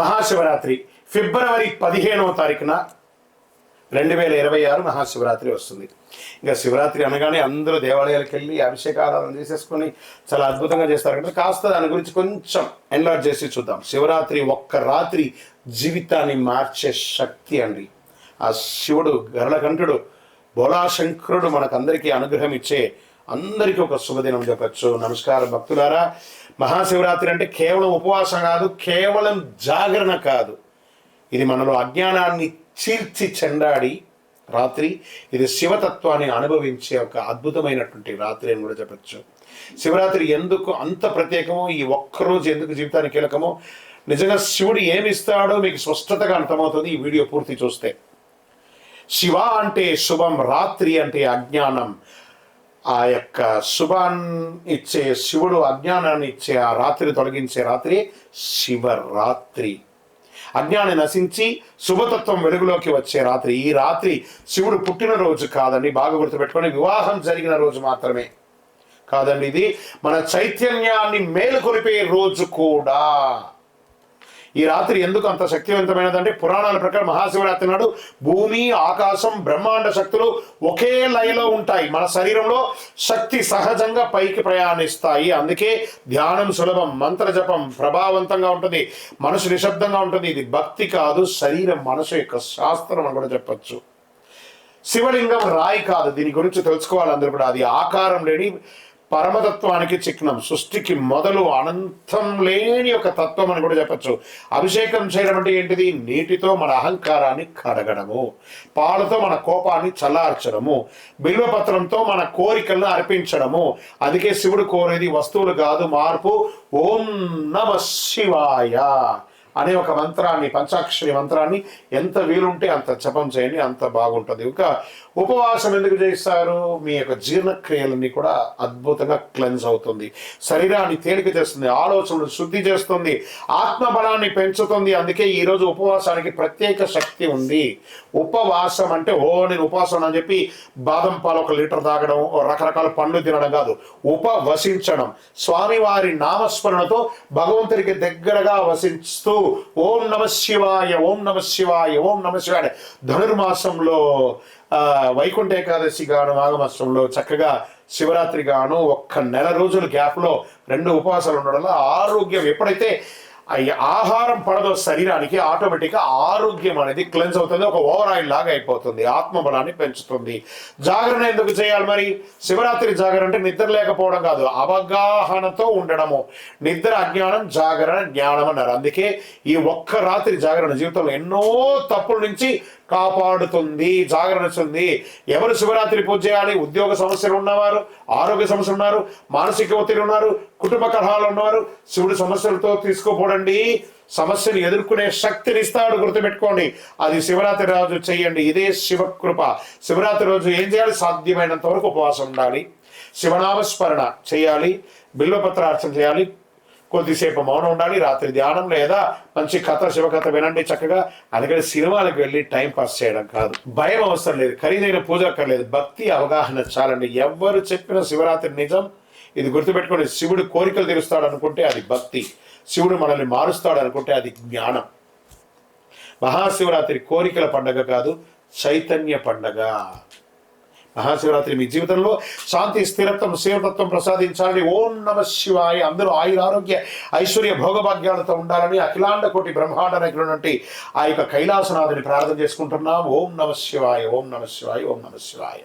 మహాశివరాత్రి ఫిబ్రవరి పదిహేనవ తారీఖున రెండు వేల ఇరవై ఆరు మహాశివరాత్రి వస్తుంది. ఇంకా శివరాత్రి అనగానే అందరూ దేవాలయాలకు వెళ్ళి అభిషేకారాధన చేసేసుకొని చాలా అద్భుతంగా చేస్తారు. కదా కాస్త దాని గురించి కొంచెం ఎన్లార్జ్ చేసి చూద్దాం. శివరాత్రి ఒక్క రాత్రి జీవితాన్ని మార్చే శక్తి అండి. ఆ శివుడు గరళకంఠుడు బోలాశంకరుడు మనకందరికీ అనుగ్రహం ఇచ్చే అందరికీ ఒక శుభదినం చెప్పచ్చు. నమస్కారం భక్తులారా. మహాశివరాత్రి అంటే కేవలం ఉపవాసం కాదు కేవలం జాగరణ కాదు. ఇది మనలో అజ్ఞానాన్ని చీల్చి చెండాడి రాత్రి. ఇది శివతత్వాన్ని అనుభవించే ఒక అద్భుతమైనటువంటి రాత్రి అని కూడా చెప్పచ్చు. శివరాత్రి ఎందుకు అంత ప్రత్యేకమో ఈ ఒక్కరోజు ఎందుకు జీవితానికి కీలకమో నిజంగా శివుడు ఏమి ఇస్తాడో మీకు స్పష్టతగా అర్థమవుతుంది ఈ వీడియో పూర్తి చూస్తే. శివ అంటే శుభం రాత్రి అంటే అజ్ఞానం. ఆ యొక్క శుభాన్ని ఇచ్చే శివుడు అజ్ఞానాన్ని ఇచ్చే ఆ రాత్రి తొలగించే రాత్రి శివరాత్రి. అజ్ఞాని నశించి శుభతత్వం వెలుగులోకి వచ్చే రాత్రి. ఈ రాత్రి శివుడు పుట్టినరోజు కాదండి బాగా గుర్తుపెట్టుకొని వివాహం జరిగిన రోజు మాత్రమే. కాదండి ఇది మన చైతన్యాన్ని మేలుకొలిపే రోజు కూడా. ఈ రాత్రి ఎందుకు అంత శక్తివంతమైనదంటే పురాణాల ప్రకారం మహాశివరాత్రి నాడు భూమి ఆకాశం బ్రహ్మాండ శక్తులు ఒకే లయలో ఉంటాయి. మన శరీరంలో శక్తి సహజంగా పైకి ప్రయాణిస్తాయి. అందుకే ధ్యానం సులభం మంత్ర జపం ప్రభావవంతంగా ఉంటుంది. మనసు నిశ్శబ్దంగా ఉంటుంది. ఇది భక్తి కాదు శరీరం మనసు యొక్క శాస్త్రం అని కూడా చెప్పచ్చు. శివలింగం రాయి కాదు. దీని గురించి తెలుసుకోవాలి అందరూ కూడా. అది ఆకారం లేని పరమతత్వానికి చిహ్నం సృష్టికి మొదలు అనంతం లేని ఒక తత్వం అని కూడా చెప్పచ్చు. అభిషేకం చేయడం అంటే ఏంటిది? నీటితో మన అహంకారాన్ని కడగడము పాలతో మన కోపాన్ని చల్లార్చడము బిల్వపత్రంతో మన కోరికలను అర్పించడము. అందుకే శివుడు కోరేది వస్తువులు కాదు మార్పు. ఓం నమ శివాయ. అనే ఒక మంత్రాన్ని పంచాక్షరి మంత్రాన్ని ఎంత వీలుంటే అంత జపం చేయండి అంత బాగుంటుంది. ఇంకా ఉపవాసం ఎందుకు చేస్తారు మీ యొక్క జీర్ణక్రియలన్నీ కూడా అద్భుతంగా క్లెన్స్ అవుతుంది. శరీరాన్ని తేలిక చేస్తుంది ఆలోచనలు శుద్ధి చేస్తుంది ఆత్మబలాన్ని పెంచుతుంది. అందుకే ఈ రోజు ఉపవాసానికి ప్రత్యేక శక్తి ఉంది. ఉపవాసం అంటే ఓ నేను ఉపవాసం అని చెప్పి బాదం పాలు ఒక లీటర్ తాగడం రకరకాల పండ్లు తినడం కాదు. ఉపవసించడం. స్వామివారి నామస్మరణతో భగవంతుడికి దగ్గరగా వసిస్తూ ఓం నమ శివాయ ఓం నమ శివాయ ఓం నమ శివాయ ధనుర్మాసంలో ఆ, వైకుంఠ ఏకాదశి గాను మాఘమాసంలో చక్కగా శివరాత్రి గాను ఒక్క నెల రోజుల గ్యాప్లో రెండు ఉపవాసాలు ఉండడం వల్ల ఆరోగ్యం ఎప్పుడైతే ఆహారం పడదు శరీరానికి ఆటోమేటిక్గా ఆరోగ్యం అనేది క్లెన్స్ అవుతుంది ఒక ఓవర్ ఆయిల్ లాగా అయిపోతుంది ఆత్మబలాన్ని పెంచుతుంది. జాగరణ ఎందుకు చేయాలి మరి? శివరాత్రి జాగరణ అంటే నిద్ర లేకపోవడం కాదు అవగాహనతో ఉండడము. నిద్ర అజ్ఞానం జాగరణ జ్ఞానం అన్నారు. అందుకే ఈ ఒక్క రాత్రి జాగరణ జీవితంలో ఎన్నో తప్పుల నుంచి కాపాడుతుంది జాగరణిస్తుంది. ఎవరు శివరాత్రి పూజ చేయాలి? ఉద్యోగ సమస్యలు ఉన్నవారు ఆరోగ్య సమస్యలు ఉన్నారు మానసిక ఒత్తిడి ఉన్నారు కుటుంబ కలహాలు ఉన్నవారు శివుడి సమస్యలతో తీసుకోపోడండి సమస్యను ఎదుర్కొనే శక్తిని ఇస్తాడు గుర్తుపెట్టుకోండి. అది శివరాత్రి రోజు చేయండి. ఇదే శివకృప. శివరాత్రి రోజు ఏం చేయాలి? సాధ్యమైనంత వరకు ఉపవాసం ఉండాలి. శివనామస్మరణ చేయాలి. బిల్వపత్రార్చన చేయాలి. కొద్దిసేపు మౌనం ఉండాలి రాత్రి ధ్యానం లేదా మంచి కథ శివకథ వినండి చక్కగా. అందుకని సినిమాలకు వెళ్ళి టైం పాస్ చేయడం కాదు. భయం అవసరం లేదు. ఖరీదైన పూజ అక్కర్లేదు. భక్తి అవగాహన చాలండి. ఎవ్వరు చెప్పిన శివరాత్రి నిజం. ఇది గుర్తుపెట్టుకోండి. శివుడు కోరికలు తీరుస్తాడు అనుకుంటే అది భక్తి. శివుడు మనల్ని మారుస్తాడు అనుకుంటే అది జ్ఞానం. మహాశివరాత్రి కోరికల పండగ కాదు చైతన్య పండగ. మహాశివరాత్రి మీ జీవితంలో శాంతి స్థిరత్వం శివతత్వం ప్రసాదించాలని ఓం నమ శివాయ. అందరూ ఆయుర ఆరోగ్య ఐశ్వర్య భోగభాగ్యాలతో ఉండాలని అఖిలాండ కోటి బ్రహ్మాండ నగినటువంటి ఆ యొక్క కైలాసనాథుని ప్రార్థన చేసుకుంటున్నాం. ఓం నమ శివాయ ఓం నమ శివాయ ఓం నమ శివాయ.